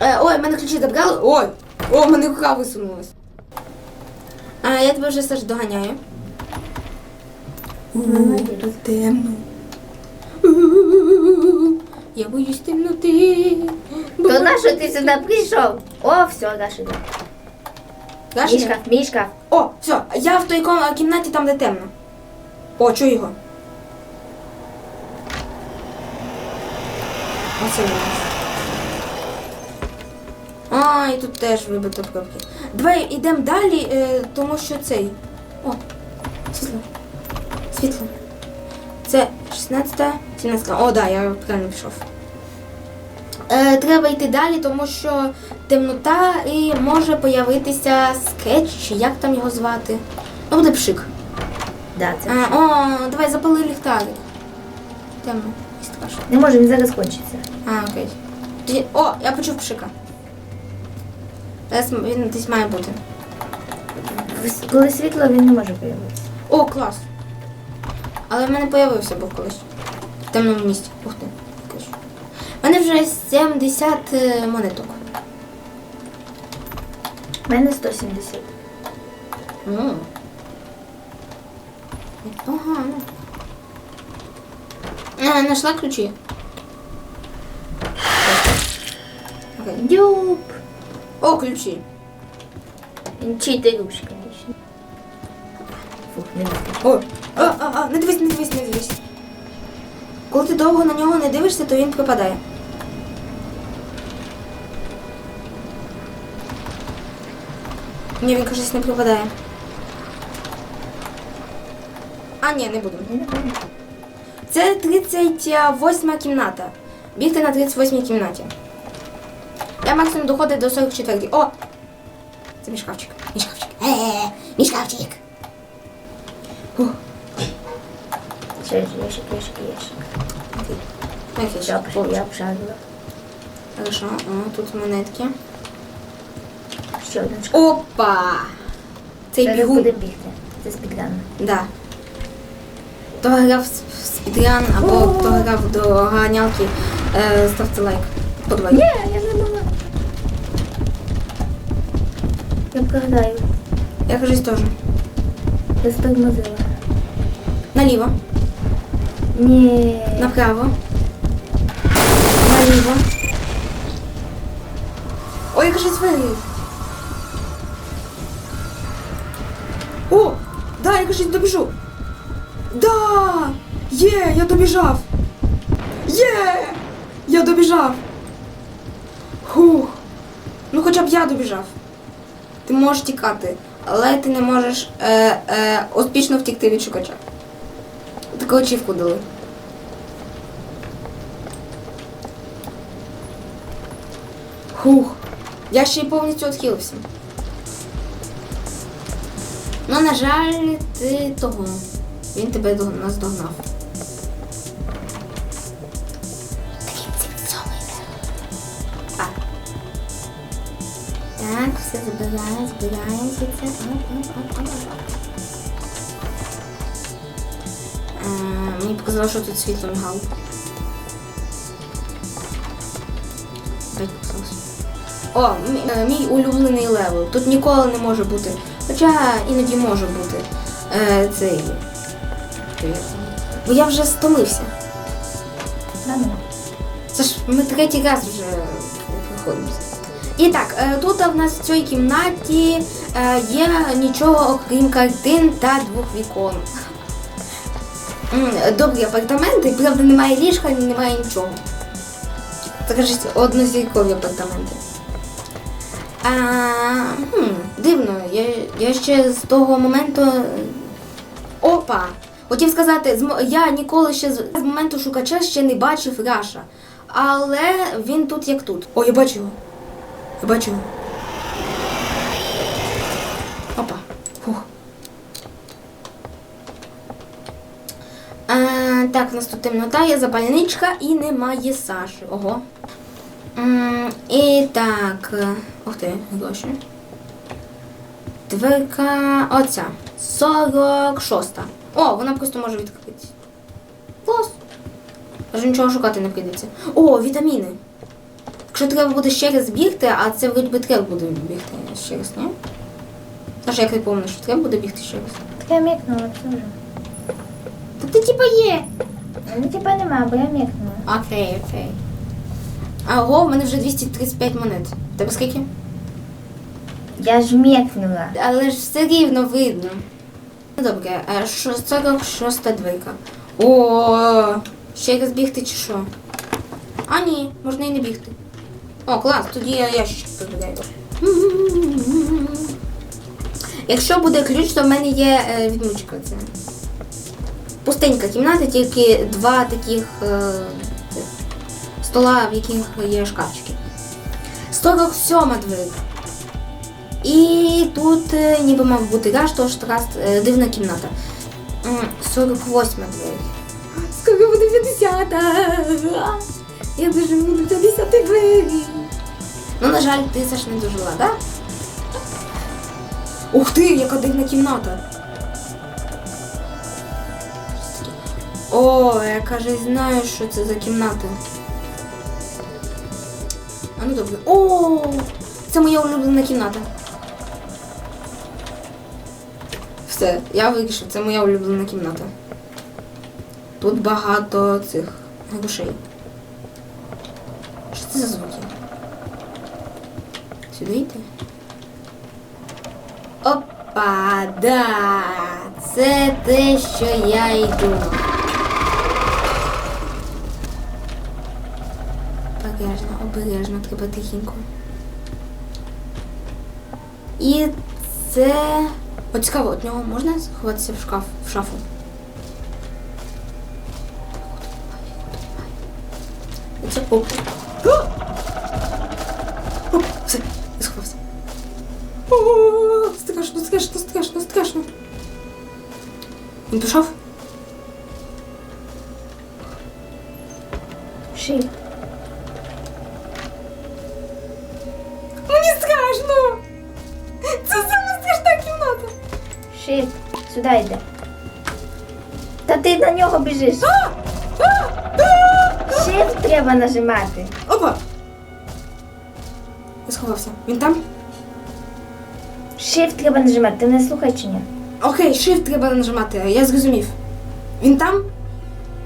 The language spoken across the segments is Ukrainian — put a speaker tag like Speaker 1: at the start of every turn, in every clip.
Speaker 1: Е, ой, мене ключі забрали. Ой! О, в мене рука висунулась. А, я тебе вже Саш доганяю. Тут темно. Я боюсь темноти.
Speaker 2: То на що ти сюди прийшов? О, все, Даша. йде.
Speaker 1: Знаєш,
Speaker 2: Мішка, мішка.
Speaker 1: О, все, я в той ком- кімнаті там, де темно. О, чую його. Оце. А, і тут теж вибито пробки. Давай йдемо далі, е, тому що цей. О, світло. Світло. Це 16, 17. О, да, я правильно пішов. Е, треба йти далі, тому що темнота і може появитися скетч, чи як там його звати. Ну, буде пшик.
Speaker 2: Да, це.
Speaker 1: А, о, давай запали ліхтарик. Темно, і.
Speaker 2: Не може, він зараз кончиться.
Speaker 1: А, окей. Тоді, о, я почув пшика. Зараз він десь має бути.
Speaker 2: Коли світло, він не може появитися.
Speaker 1: О, клас. Але в мене появився був колись. В темному місці. Ух ти. якийсь. У мене вже 70 е, монеток.
Speaker 2: У мене 170.
Speaker 1: Ну. Непогано. А, знайшла ключі. Окей.
Speaker 2: Дюб.
Speaker 1: О, ключі.
Speaker 2: Він читерюш, звісно. Фух, не.
Speaker 1: О, а, а, а, не дивись, не дивись, не дивись. Коли ти довго на нього не дивишся, то він пропадає. Ні, він кажуть, не пропадає. А, ні, не буду.
Speaker 2: Не пам'ятаю.
Speaker 1: Це 38 кімната. Бігти на 38 кімнаті. Я максимум доходить до 44. О! Це мій шкафчик. Мій шкафчик. Е-е-е, мій шкафчик. Фух,
Speaker 2: ж ящик, ящик, ящик.
Speaker 1: окей. Окей,
Speaker 2: Я,
Speaker 1: ще.
Speaker 2: обш- я обшарила.
Speaker 1: Хорошо, о, тут монетки.
Speaker 2: Ще один шкаф.
Speaker 1: Опа! Цей
Speaker 2: Зараз
Speaker 1: бігун.
Speaker 2: буде бігти. Це спідран.
Speaker 1: Да. Хто грав спідран або хто грав до ганялки, е, ставте лайк. Подобайки.
Speaker 2: Ні, я не думала. Я програю.
Speaker 1: Я кажусь теж.
Speaker 2: Я стормозила.
Speaker 1: Наліво,
Speaker 2: Ні.
Speaker 1: направо, наліво. Ой, я кажусь вигрів. О! Да, я кажусь добіжу. Да! Є, я добіжав. Є! Я добіжав. Хух. Ну хоча б я добіжав. Ти можеш тікати, але ти не можеш е, е, успішно втікти від шукача. Таку очівку дали. Хух. Я ще й повністю відхилився. Ну, на жаль, ти того. Він тебе до- наздогнав. Все забираємо, збираємо. Е, Мені показало, що тут світло мигало. О, мій, е, улюблений левел. Тут ніколи не може бути. Хоча іноді може бути. Е, цей. Бо я вже стомився.
Speaker 2: Ладно.
Speaker 1: Це ж ми третій раз вже проходимося. І так, е, тут в нас в цій кімнаті е, є нічого окрім картин та двох вікон. Добрі апартаменти, правда, немає ліжка, немає нічого. Кажуть, однозіркові апартаменти. А, хм, дивно, я, я ще з того моменту. Опа! Хотів сказати, я ніколи ще з моменту шукача ще не бачив Раша. Але він тут як тут. О, я бачу його. Бачу. Опа. Фух. А, так, у нас тут темнота, є запальничка і немає Саші. Ого. М, І так. е, Ух ти, гроші. Дверка. Оця. 46. О, вона просто може відкритися. Клас. Аж нічого шукати не прийдеться. О, вітаміни. Якщо треба буде ще раз бігти, а це би треба буде бігти ще раз, ні? Саша, як ти пам'ятаєш, що треба буде бігти ще раз?
Speaker 2: Так я мікнула, все вже.
Speaker 1: Та ти типа є.
Speaker 2: Ну типа нема, бо я мікнула.
Speaker 1: Окей, окей. А ого, в мене вже 235 монет. Тебе скільки?
Speaker 2: Я ж мікнула.
Speaker 1: Але ж все рівно видно. Ну добре, а що 46 двійка. О, ще раз бігти чи що? А ні, можна і не бігти. О, клас, тоді я ящик перевіряю. Якщо буде ключ, то в мене є е, відмичка. Це. Пустенька кімната, тільки два таких е, стола, в яких є шкафчики. 47 двері. І тут е, ніби мав бути гаш, тож така е, дивна кімната. 48 двері. Скоро буде 50. Я дуже буду 50 двері. Ну, на жаль, ти Саш не дожила, так? Да? Ух ти, яка дивна кімната. О, я каже, знаю, що це за кімната. А ну добре. О, це моя улюблена кімната. Все, я вирішив, це моя улюблена кімната. Тут багато цих грошей. Що це за звуки? Сюди йти? Опа, да! Це те, що я й думав. Обережно, обережно, треба тихенько. І це. От цікаво, від нього можна сховатися в шкаф, в шафу? Це поп. О, все, я сховався. О, страшно, страшно, страшно, страшно. Він пішов?
Speaker 2: Shift.
Speaker 1: Мені страшно! Це саме страшна кімната.
Speaker 2: Shift. Сюди йде. Та ти на нього біжиш. Shift треба нажимати.
Speaker 1: Опа! Я сховався. Він там?
Speaker 2: Shift треба нажимати. Ти не слухай чи ні?
Speaker 1: Окей, shift треба нажимати, я зрозумів. Він там?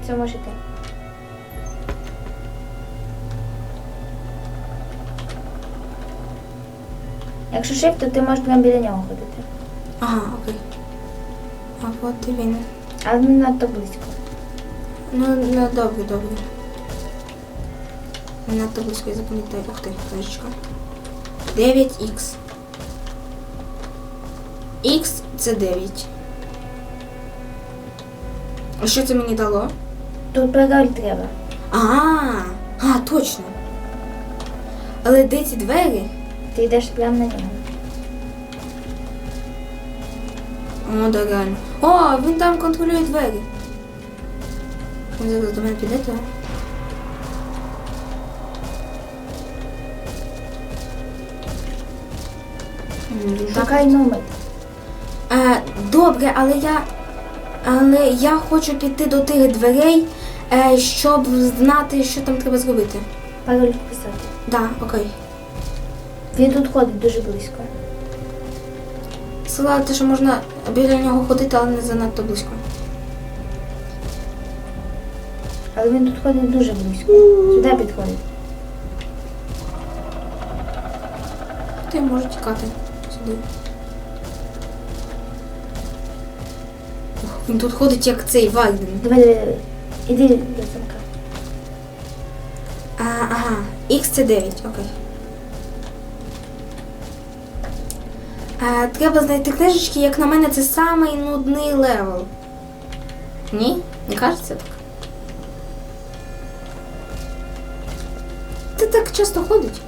Speaker 2: Це може ти. Якщо shift, то ти можеш прямо біля нього ходити.
Speaker 1: Ага, окей. А от і він.
Speaker 2: Але не надто близько.
Speaker 1: Ну, ну добре, добре. Не надто близько я запам'ятаю. Ух ти, книжечка. 9х. Х це 9. А що це мені дало?
Speaker 2: Тут пароль треба.
Speaker 1: А, а, точно. Але де ці двері?
Speaker 2: Ти йдеш прямо на нього.
Speaker 1: О, да, реально. О, він там контролює двері. Він зараз до мене піде, то.
Speaker 2: Шукай номер.
Speaker 1: Е, добре, але я. Але я хочу піти до тих дверей, е, щоб знати, що там треба зробити.
Speaker 2: Пароль вписати.
Speaker 1: Да, окей.
Speaker 2: Він тут ходить дуже близько.
Speaker 1: Те, що можна біля нього ходити, але не занадто близько.
Speaker 2: Але він тут ходить дуже близько. Сюди підходить.
Speaker 1: Ти можеш тікати сюди. Він тут ходить як цей Вайден.
Speaker 2: Давай, давай, давай. Іди до замка.
Speaker 1: А, ага, Х це 9, окей. А, треба знайти книжечки, як на мене, це самий нудний левел. Ні? Не кажеться так? Ти так часто ходить.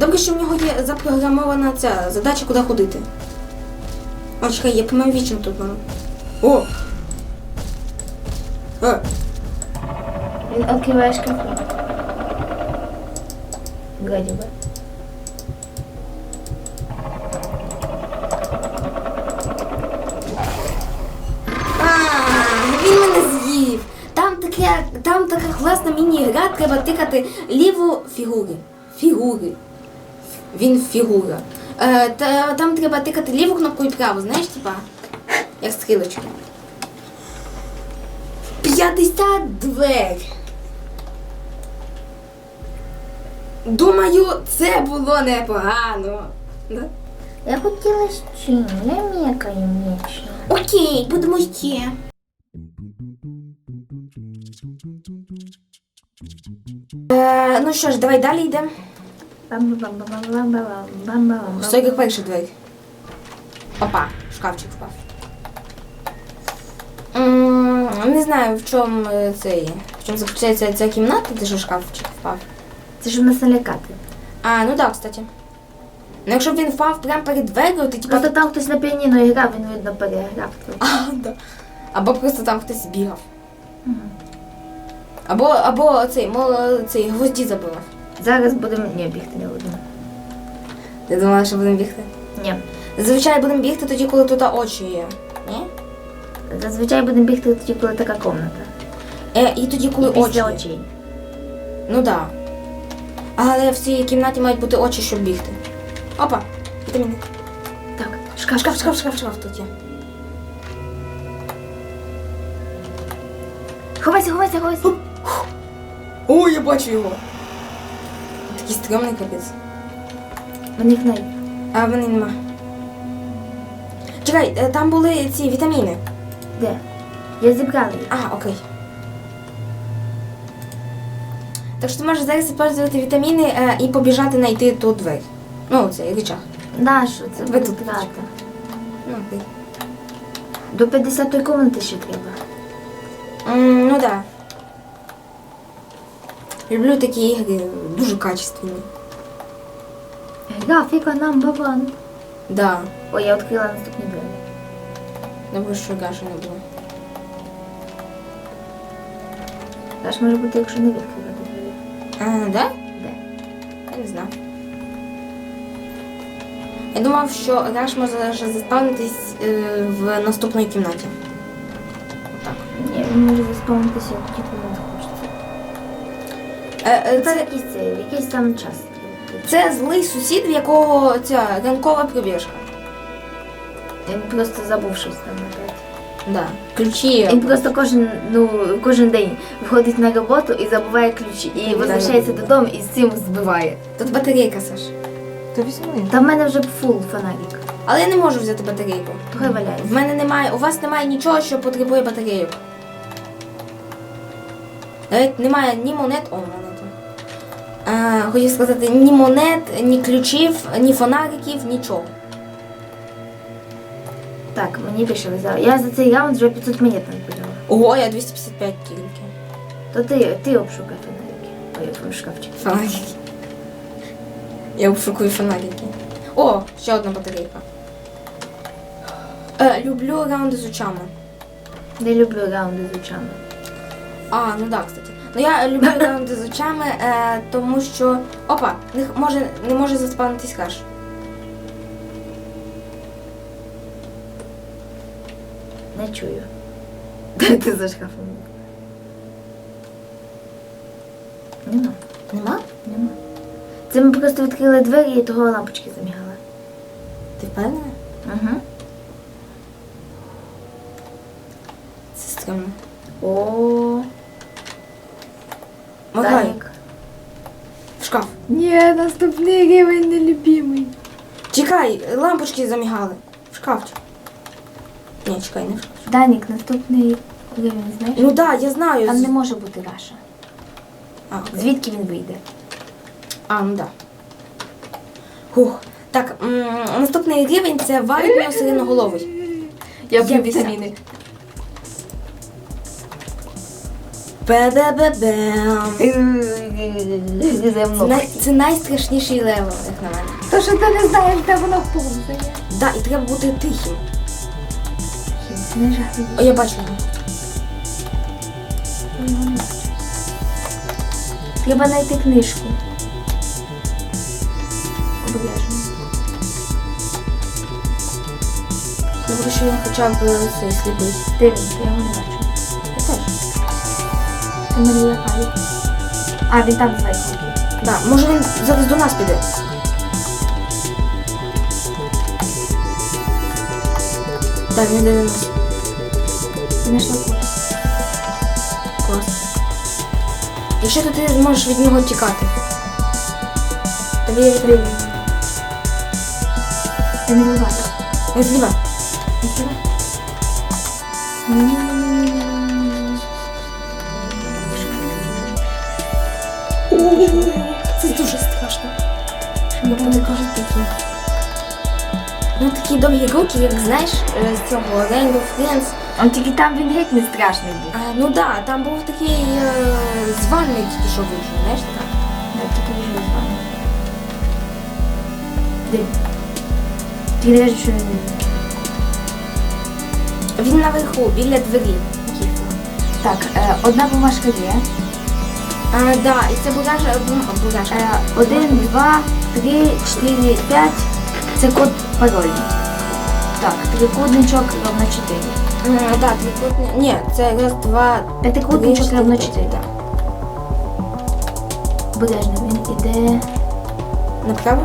Speaker 1: Добре, що в нього є запрограмована ця задача, куди ходити. О, чекай, я по вічно тут. О! Е,
Speaker 2: Він відкриває шкафи. Вроді би.
Speaker 1: Він мене з'їв. Там таке, там така класна міні-гра, треба тикати ліву фігури. Фігури. Він фігура. Е, та, там треба тикати ліву кнопку і праву, знаєш, типа, як стрілочки. 50 двері. Думаю, це було непогано. Да?
Speaker 2: Я хотіла ще, я м'якаю м'ячі.
Speaker 1: Окей, будемо ще. Е, ну що ж, давай далі йдемо.
Speaker 2: Бам-бам-бам-бам-бам-бам-бам.
Speaker 1: Стой, як перший двері. Опа, шкафчик впав. М, Не знаю, в чому е, цей. В чому заключається ця кімната, де ж шкафчик впав.
Speaker 2: Це ж нас налякати.
Speaker 1: А, ну так, кстати. Ну якщо б він впав прямо перед дверью, то типа.
Speaker 2: Просто там хтось на піаніно грав, він видно переграв.
Speaker 1: А, да. Або просто там хтось бігав. Або, або цей, мол, цей гвозді забивав.
Speaker 2: Зараз будемо. Ні, бігти не будемо.
Speaker 1: Ти думала, що будемо бігти?
Speaker 2: Ні.
Speaker 1: Зазвичай будемо бігти тоді, коли тут очі є. Ні?
Speaker 2: Зазвичай будемо бігти тоді, коли така комната.
Speaker 1: Е, і тоді, коли очі.
Speaker 2: Після
Speaker 1: є.
Speaker 2: очей.
Speaker 1: Ну да. Але в цій кімнаті мають бути очі, щоб бігти. Опа, вітаміни.
Speaker 2: Так,
Speaker 1: Шкаф, шкаф, шкаф, шкаф, шкаф тут є.
Speaker 2: Ховайся, ховайся, ховайся.
Speaker 1: О, я бачу його. Такий стрьомний капець.
Speaker 2: Вони в неї.
Speaker 1: А вони нема. Чекай, е, там були ці вітаміни.
Speaker 2: Де? Я зібрала їх.
Speaker 1: А, окей. Так що ти можеш зараз використовувати вітаміни е, і побіжати знайти ту двері. Ну, цей речах.
Speaker 2: Нащо? Це
Speaker 1: Ви
Speaker 2: буде
Speaker 1: тут
Speaker 2: трата.
Speaker 1: Ну, окей.
Speaker 2: До 50-ї комнати ще треба.
Speaker 1: М, ну да. Люблю такі ігри, дуже качественні.
Speaker 2: Графіка number one.
Speaker 1: Да.
Speaker 2: Ой, я відкрила наступні двері.
Speaker 1: Добре, що Гаша не було.
Speaker 2: Теж може бути, якщо не двері.
Speaker 1: А, да?
Speaker 2: Де?
Speaker 1: Я не знаю. Я думав, що Раш може заспавнитись е, в наступній кімнаті. Отак.
Speaker 2: Ні, він може заспавнитися тоді, коли не хочеться.
Speaker 1: Е, е,
Speaker 2: Це
Speaker 1: це,
Speaker 2: якийсь це, якийсь там час.
Speaker 1: це злий сусід, в якого ця ранкова пробіжка.
Speaker 2: Він просто забув щось там напевно.
Speaker 1: Да. Ключі.
Speaker 2: Він просто кожен, ну, кожен день виходить на роботу і забуває ключі. І возвращається додому і з цим збиває.
Speaker 1: Тут батарейка, Саш.
Speaker 3: То візьми.
Speaker 2: Та в мене вже фул фонарик.
Speaker 1: Але я не можу взяти батарейку.
Speaker 2: Трохи
Speaker 1: В
Speaker 2: валяється.
Speaker 1: мене немає, у вас немає нічого, що потребує батарейок. Навіть немає ні монет, о, монети. А, хотів сказати, ні монет, ні ключів, ні фонариків, нічого.
Speaker 2: Так, мені більше весело. Я за цей раунд вже 500 монет накидала.
Speaker 1: Ого, я 255 тільки.
Speaker 2: То ти, ти обшукай фонарики. Ой, шкафчик.
Speaker 1: Фонарики. Я обшукую фонарики. О, ще одна батарейка. Е, люблю раунди з очами.
Speaker 2: Не люблю раунди з очами.
Speaker 1: А, ну да, кстати. Ну я люблю раунди з очами, е, тому що. Опа, не, х- може, не може заспавнитись хаш.
Speaker 2: Не чую. Де ти за шкафом? Нема.
Speaker 1: Нема?
Speaker 2: Нема. Це ми просто відкрили двері і того лампочки замігали.
Speaker 1: Ти впевнена?
Speaker 2: Угу.
Speaker 1: Це стрімно.
Speaker 2: О. Данік.
Speaker 1: В шкаф.
Speaker 3: Ні, наступний рівень нелюбимий.
Speaker 1: Чекай, лампочки замігали. В шкафчик. Ні, чекай, не.
Speaker 2: Данік, наступний рівень, знаєш?
Speaker 1: Ну да, я знаю.
Speaker 2: Там не може бути Раша.
Speaker 1: А, окей.
Speaker 2: Звідки він вийде?
Speaker 1: а, ну да. Хух. Так, м- наступний рівень це варібно сиреноголовий.
Speaker 3: Я
Speaker 1: п'ю вітаміни.
Speaker 3: вітаміни.
Speaker 1: Бе-бе-бе-бем. Це,
Speaker 2: Земно.
Speaker 1: най- це найстрашніший левел, як на мене.
Speaker 3: То що ти не знаєш, де воно повзає.
Speaker 1: Да, і треба бути тихим.
Speaker 2: Жахливо.
Speaker 1: О, я бачу його.
Speaker 2: Треба знайти книжку. Обережно.
Speaker 1: Добре, що він хоча б цей сліпий.
Speaker 2: Де? Я його не бачу.
Speaker 1: Я теж.
Speaker 2: Це Марія Кай. А, він там зверху.
Speaker 1: Да, може він зараз до нас піде. Так, він до нас.
Speaker 2: Знайшла код.
Speaker 1: Клас. Якщо то ти зможеш від нього тікати. Тобі я відкрию.
Speaker 2: Ти не вибачиш.
Speaker 1: Він зліва. Це дуже страшно. Вони кажуть такі. Ну, такі довгі руки, як знаєш, е, з цього Rainbow Friends.
Speaker 2: Он тільки там він геть не страшний був.
Speaker 1: А, ну так, да, там був такий е, звальний тільки що вийшов, знаєш така.
Speaker 2: Да, тільки вже з вами. Де? Ти не що він
Speaker 1: Він наверху, біля двері.
Speaker 2: Так, е, одна бумажка є.
Speaker 1: А, да, і це буляжа, буляжа.
Speaker 2: Е, один, два, три, чотири, п'ять. Це код пароль. Так, трикутничок ровно чотири.
Speaker 1: Е, да, трикутник. Ні, це раз, два,
Speaker 2: П'ятикутничок
Speaker 1: три,
Speaker 2: ровно
Speaker 1: чотири.
Speaker 2: чотири.
Speaker 1: Да.
Speaker 2: Обережно, він іде
Speaker 1: Направо?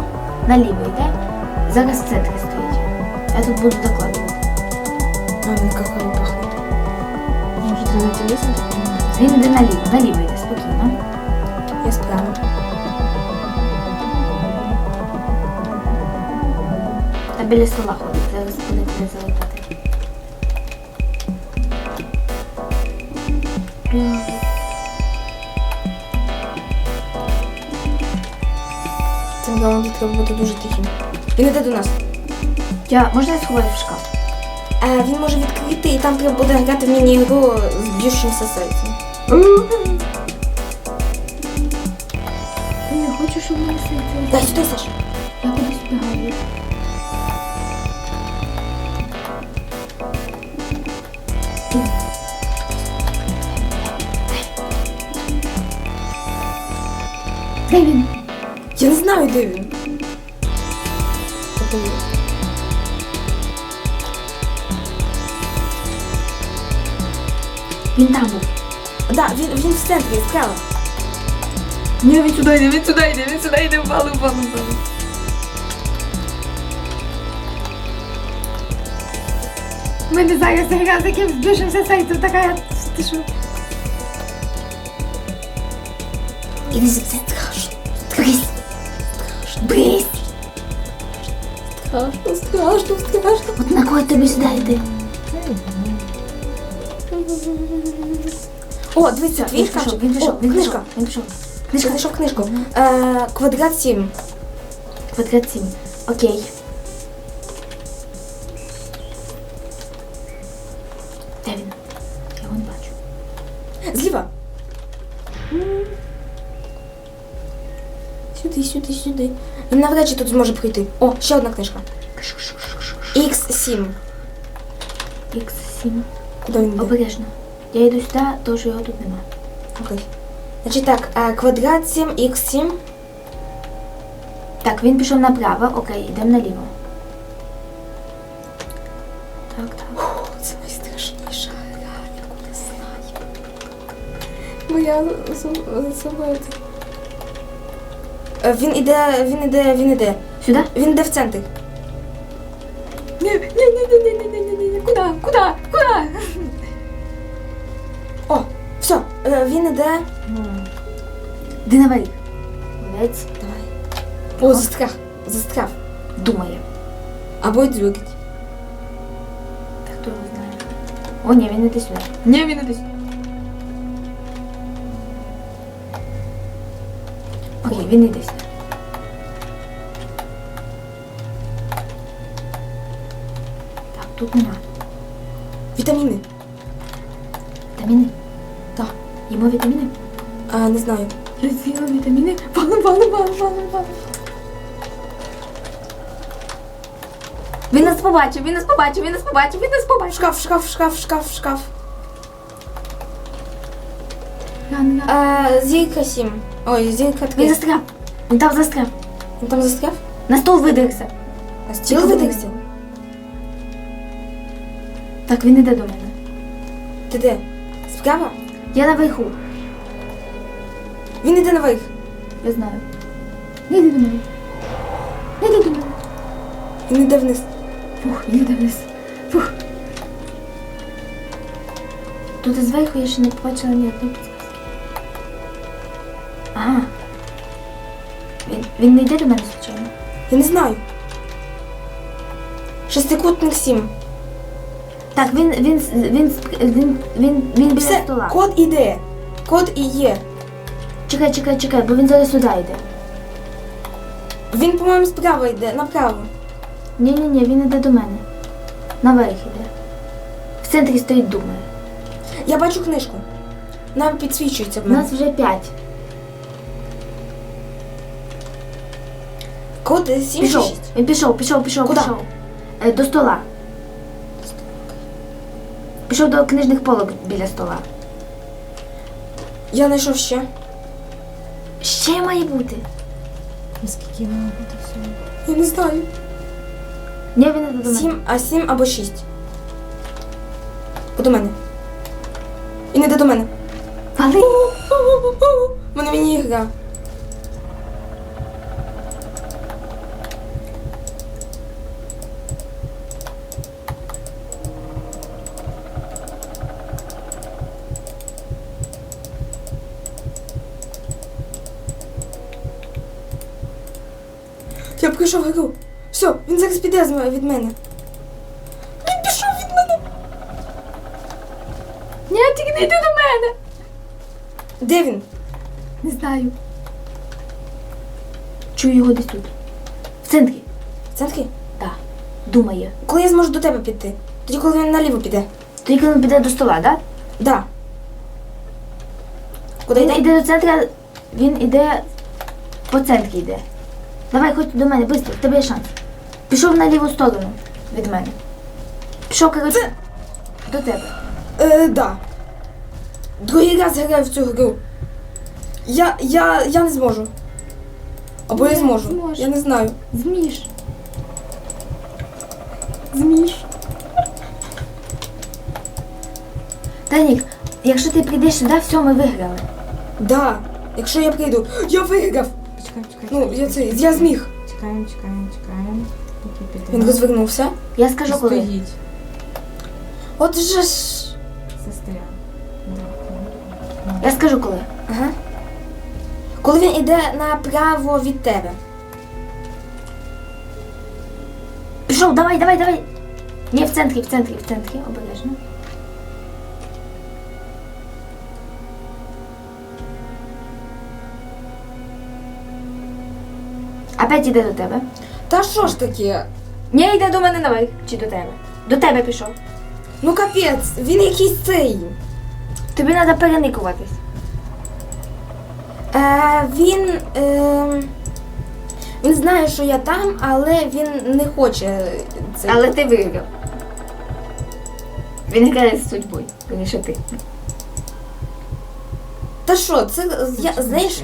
Speaker 2: наліво йде. Зараз в центрі стоїть. Я тут буду докладувати.
Speaker 1: А, він какой пахне.
Speaker 3: Може, треба телефон?
Speaker 2: Він іде наліво, наліво йде, спокійно.
Speaker 1: Я справа.
Speaker 2: Та біля стола ходить, зараз буде куди залетати.
Speaker 1: Цим домом треба бути дуже тихим. Він іде до нас.
Speaker 2: Я, можна я сховаю в шкаф?
Speaker 1: Е, він може відкрити, і там треба буде грати в міні-ігру з б'ющимся серцем.
Speaker 2: Я не хочу, щоб мене серце.
Speaker 1: Дай сюди, Саш.
Speaker 2: Я кудись бігаю. Де він?
Speaker 1: Я не знаю, де він.
Speaker 2: Він там був.
Speaker 1: Да, він, він в центрі, справа.
Speaker 3: Ні, він сюди йде, він сюди йде, він сюди йде, впали, впали, впали. У мене зараз гра з яким збільшився сайтом, така я ти що?
Speaker 1: Іди за це Страшно, страшно, страшно.
Speaker 2: От на кого тобі сюди йде?
Speaker 1: О, дивіться,
Speaker 2: Він пішов, він пішов,
Speaker 1: О,
Speaker 2: він пішов,
Speaker 1: книжка.
Speaker 2: він пішов. Книжка.
Speaker 1: знайшов книжку. Е, квадрат 7.
Speaker 2: Квадрат 7. Окей.
Speaker 1: Навряд чи тут зможе прийти. О, ще одна книжка. X7.
Speaker 2: Х7.
Speaker 1: Куди він йде?
Speaker 2: Обережно. Я йду сюди, що його тут нема.
Speaker 1: Окей. Значить так, е, квадрат 7, X7.
Speaker 2: Так, він пішов направо, окей, йдемо наліво. Так, так.
Speaker 1: О, це найстрашніша гра, яку я знаю. Моя собою. Е, Він іде, він іде, він іде.
Speaker 2: Сюди?
Speaker 1: Він іде в центр.
Speaker 3: Ні, ні, ні, ні, ні, ні, ні, ні, ні, куди, куди, куди?
Speaker 1: О, все, е, він іде.
Speaker 2: Де наверх? Молодець.
Speaker 1: Давай. О, застряг. Застряг.
Speaker 2: Думає.
Speaker 1: Або дзюрить.
Speaker 2: Так хто його знає? О, ні, він іде сюди.
Speaker 3: Ні, він іде.
Speaker 2: Окей, він іде сюди. Так, тут нема.
Speaker 1: Вітаміни.
Speaker 2: Вітаміни?
Speaker 1: Так.
Speaker 2: Їмо вітаміни?
Speaker 1: А, не знаю.
Speaker 3: Я з'їла вітаміни, вали, вали, вали, вали, вали.
Speaker 2: Він нас побачив, він нас побачив, він нас побачив, він нас побачив.
Speaker 1: Шкаф, шкаф, шкаф, шкаф, шкаф.
Speaker 3: Ран.
Speaker 1: Зірка 7. Ой, зірка 3.
Speaker 2: Він застряв. Він там застряв.
Speaker 1: Він там застряв?
Speaker 2: На стол видихся.
Speaker 1: А стіл видихся?
Speaker 2: Так, він іде до мене.
Speaker 1: Ти де? Справа?
Speaker 2: Я наверху.
Speaker 1: Він іде наверх.
Speaker 2: Я знаю. Не йди до мене. Не йди до мене.
Speaker 1: Він іде вниз.
Speaker 2: Фух, він йде вниз. Фух. Тут зверху я ще не побачила ні одної Він, не йде до мене, звичайно.
Speaker 1: Я не знаю. Шестикутник 7.
Speaker 2: Так, він, він, він, він, він, він, він біля
Speaker 1: Все,
Speaker 2: стола.
Speaker 1: код іде. Код і є.
Speaker 2: Чекай, чекай, чекай, бо він зараз сюди йде.
Speaker 1: Він, по-моєму, справа йде, направо.
Speaker 2: Ні-ні-ні, він йде до мене. Наверх йде. В центрі стоїть думає.
Speaker 1: Я бачу книжку. Нам підсвічується в
Speaker 2: У
Speaker 1: мене.
Speaker 2: нас вже п'ять.
Speaker 1: Код 7
Speaker 2: Пішов.
Speaker 1: 6.
Speaker 2: Він пішов, пішов, пішов,
Speaker 1: Куди?
Speaker 2: пішов. Е, до стола. Пішов до книжних полок біля стола.
Speaker 1: Я знайшов ще.
Speaker 2: Ще має бути.
Speaker 3: І скільки має бути всього?
Speaker 1: Я не знаю.
Speaker 2: Ні, він не до мене.
Speaker 1: 7, а 7 або 6. До мене. Він іде до мене.
Speaker 2: Вали!
Speaker 1: У мене міні-гра. Я прийшов гру. Все, він зараз піде від мене. Він пішов від мене.
Speaker 2: Ні, тільки не йди до мене.
Speaker 1: Де він?
Speaker 2: Не знаю. Чую його десь тут. В центрі.
Speaker 1: В центрі?
Speaker 2: Так. Думає.
Speaker 1: Коли я зможу до тебе піти? Тоді, коли він наліво піде.
Speaker 2: Тоді коли він піде до стола, так?
Speaker 1: Да. Куди
Speaker 2: Він
Speaker 1: йде?
Speaker 2: йде до центру, він іде по центрі йде. Давай, ходь до мене, швидко, в тебе є шанс. Пішов на ліву сторону від мене. Пішов, коротше, до тебе.
Speaker 1: Е, да. Другий раз граю в цю гру. Я, я, я не зможу. Або я зможу.
Speaker 2: зможеш.
Speaker 1: Я не знаю.
Speaker 2: Змієш.
Speaker 1: Зміш.
Speaker 2: Танік, якщо ти прийдеш сюди, все, ми виграли.
Speaker 1: Да. Якщо я прийду. Я виграв.
Speaker 3: Почекай, почекай.
Speaker 1: Ну, я це. Я зміг.
Speaker 3: Чекаємо, чекаємо, чекаємо. Піде.
Speaker 1: Він розвернувся.
Speaker 2: Я скажу коли.
Speaker 3: Стоїть.
Speaker 1: От же ж.
Speaker 3: Застряг.
Speaker 2: Я скажу коли.
Speaker 1: Ага. Коли він іде направо від тебе.
Speaker 2: Пішов, давай, давай, давай. Ні, в центрі, в центрі, в центрі, обережно. Опять іде до тебе.
Speaker 1: Та що ж таке?
Speaker 2: Ні, йде до мене наверх. Чи до тебе? До тебе пішов.
Speaker 1: Ну капець, він якийсь цей.
Speaker 2: Тобі треба переникуватись.
Speaker 1: Е, він. Е, він знає, що я там, але він не хоче це.
Speaker 2: Але ти виграв. Він грає з судьбою, верніше ти.
Speaker 1: Та що, це я, знаєш,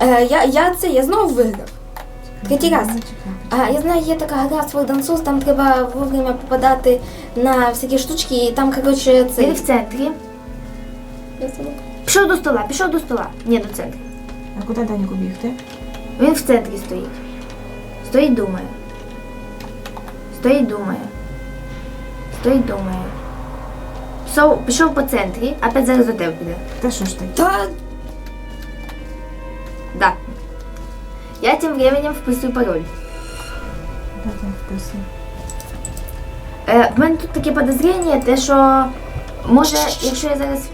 Speaker 1: е, я, я це, я знову виграв. Третій раз. А, я знаю, є така гра свой дансус, там треба вовремя попадати на всякі штучки, і там, коротше, це.
Speaker 2: Він в центрі. Пішов до стола, пішов до стола. Ні, до центру.
Speaker 3: А куди Даніку бігти?
Speaker 2: Він в центрі стоїть. Стоїть, думає. Стоїть, думає. Стоїть, думає. Пішов, пішов по центрі, опять зараз до тебе піде.
Speaker 3: Та що ж таке?
Speaker 1: Та
Speaker 2: Да. Я тим временем вписую пароль.
Speaker 3: Де там вписано?
Speaker 2: Е, в мене тут таке подозріння, те, що може, якщо я зараз.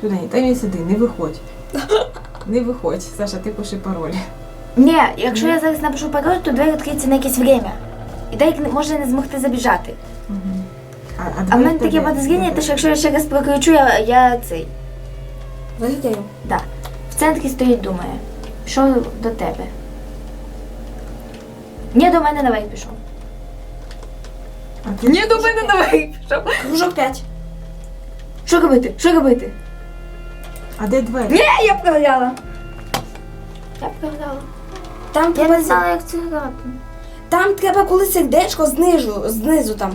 Speaker 3: Туди, та він сиди, не виходь. Не виходь, Саша, ти пиши пароль.
Speaker 2: Ні, якщо я зараз напишу пароль, то двері відкриються на якесь время. І деяк може не змогти забіжати.
Speaker 3: А,
Speaker 2: в мене таке подозріння, те, що якщо я ще раз прокричу, я, я цей.
Speaker 1: виграю.
Speaker 2: Да. В центрі стоїть, думає. Пішов до тебе. Ні, до мене наверх пішов. Ні, до мене наверх пішов.
Speaker 1: Кружок 5.
Speaker 2: Що робити? Що робити?
Speaker 3: А де двері?
Speaker 2: Ні, я програла. Я програла.
Speaker 1: Там
Speaker 2: Я не знала, як це грати.
Speaker 1: Там треба, коли сердечко знизу, знизу там.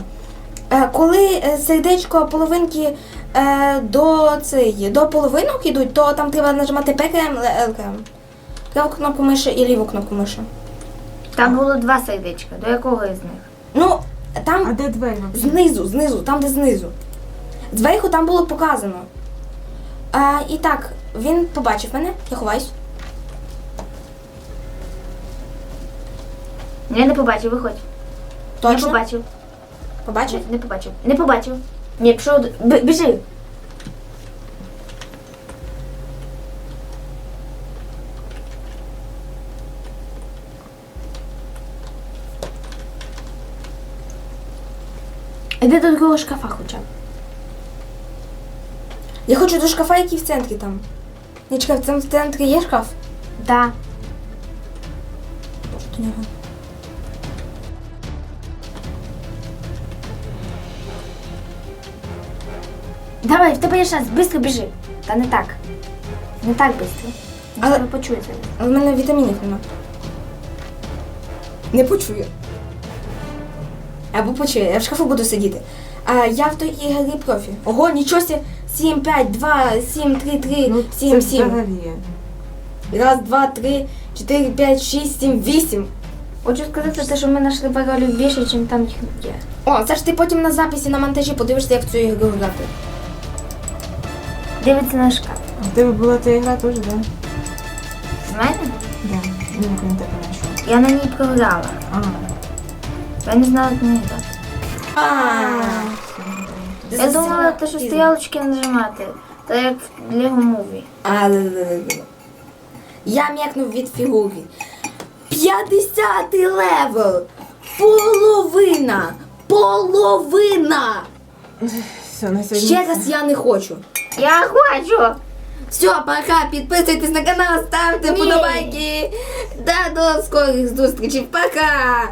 Speaker 1: Е, коли е, сердечко половинки е, до цієї, до половинок йдуть, то там треба нажимати ПКМ, ЛКМ. Праву кнопку миші і ліву кнопку миші.
Speaker 2: Там було два сердечка. До якого із них?
Speaker 1: Ну,
Speaker 3: А
Speaker 1: там
Speaker 3: де двері?
Speaker 1: знизу, знизу, там де знизу. Зверху там було показано. А, і так, він побачив мене, я ховаюсь.
Speaker 2: Я не побачив, виходь. Не
Speaker 1: Точно?
Speaker 2: побачив.
Speaker 1: Побачив?
Speaker 2: Не побачив. Не побачив. Ні, пішов. до- Б- Біжи.
Speaker 1: Іди до другого шкафа хоча б. Я хочу до шкафа, який в центрі там. Ні, чекай, в цьому центрі є шкаф?
Speaker 2: Да.
Speaker 1: До нього.
Speaker 2: Давай, в тебе є шанс, швидко біжи. Та не так. Не так швидко.
Speaker 1: Але-
Speaker 2: Але почується.
Speaker 1: Але в мене вітамінів нема. Не почую. Або почую, я в шкафу буду сидіти. А я в той ігрі профі. Ого, нічого сі. 7, 5, 2, 7, 3, 3,
Speaker 3: Ну,
Speaker 1: 7, 7.
Speaker 3: взагалі.
Speaker 1: Раз, два, три, чотири, п'ять, шість, сім, вісім.
Speaker 2: Хочу сказати, те, що ми знайшли паролів більше, ніж там їх є.
Speaker 1: О, це ж ти потім на записі на монтажі подивишся, як цю ігру грати.
Speaker 2: Дивиться на шкаф.
Speaker 3: А в тебе була та ігра теж, так?
Speaker 2: З мене?
Speaker 3: Да. Я не
Speaker 2: на ній програла.
Speaker 3: А,
Speaker 2: Я не знала, як мені грати.
Speaker 1: А,
Speaker 2: Я думала, те, що стрілочки нажимати. Та як в Lego Movie.
Speaker 1: А, Я м'якнув від фігури. 50 левел! Половина! Половина!
Speaker 3: Все, на сьогодні.
Speaker 1: Ще раз я не хочу.
Speaker 2: Я хочу!
Speaker 1: Все, пока, підписуйтесь на канал, ставте
Speaker 2: Ні.
Speaker 1: подобайки. Да, до скорих зустрічей. Пока!